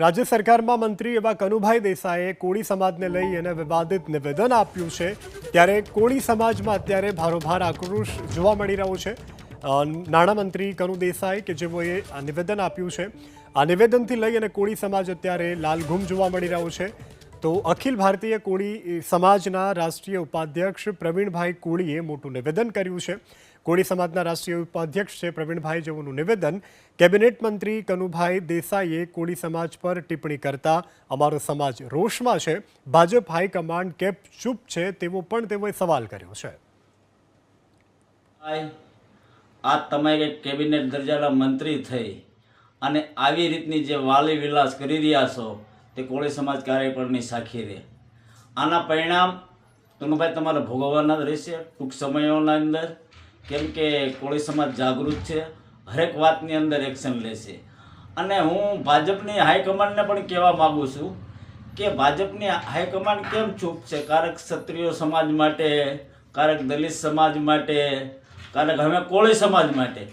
રાજ્ય સરકારમાં મંત્રી એવા કનુભાઈ દેસાઈએ કોળી સમાજને લઈ અને વિવાદિત નિવેદન આપ્યું છે. ત્યારે કોળી સમાજમાં અત્યારે ભારોભાર આક્રોશ જોવા મળી રહ્યો છે. નાણામંત્રી કનુ દેસાઈ કે જેઓએ આ નિવેદન આપ્યું છે. આ નિવેદનથી લઈ અને કોળી સમાજ અત્યારે લાલઘૂમ જોવા મળી રહ્યો છે. તો અખિલ ભારતીય કોળી સમાજના રાષ્ટ્રીય ઉપાધ્યક્ષ પ્રવીણભાઈ કોળીએ મોટું નિવેદન કર્યું છે. કોળી સમાજના રાષ્ટ્રીય ઉપાધ્યક્ષ છે પ્રવીણભાઈ જેઓનું નિવેદન કેબિનેટ મંત્રી કનુભાઈ દેસાઈએ કોળી સમાજ પર ટિપ્પણી કરતા, અમારો સમાજ રોષમાં છે. ભાજપ હાઈકમાન્ડ કેપ ચૂપ છે. તેવો પણ તેઓએ સવાલ કર્યો છે. આ તમે કેબિનેટ દરજાના મંત્રી થઈ અને આવી રીતની જે વાલી વિલાસ કરી રહ્યા છો તે કોળી સમાજ પણ સાખી રહે આના પરિણામ તનુભાઈ તમારે ભોગવવાના જ રહેશે ટૂંક સમયોના અંદર, કેમ કે કોળી સમાજ જાગૃત છે, હરેક વાતની અંદર એક્શન લેશે. અને હું ભાજપની હાઈકમાન્ડને પણ કહેવા માગું છું કે ભાજપની હાઈકમાન્ડ કેમ ચૂપ છે? કારક ક્ષત્રિય સમાજ માટે, કારક દલિત સમાજ માટે, કારક હવે કોળી સમાજ માટે.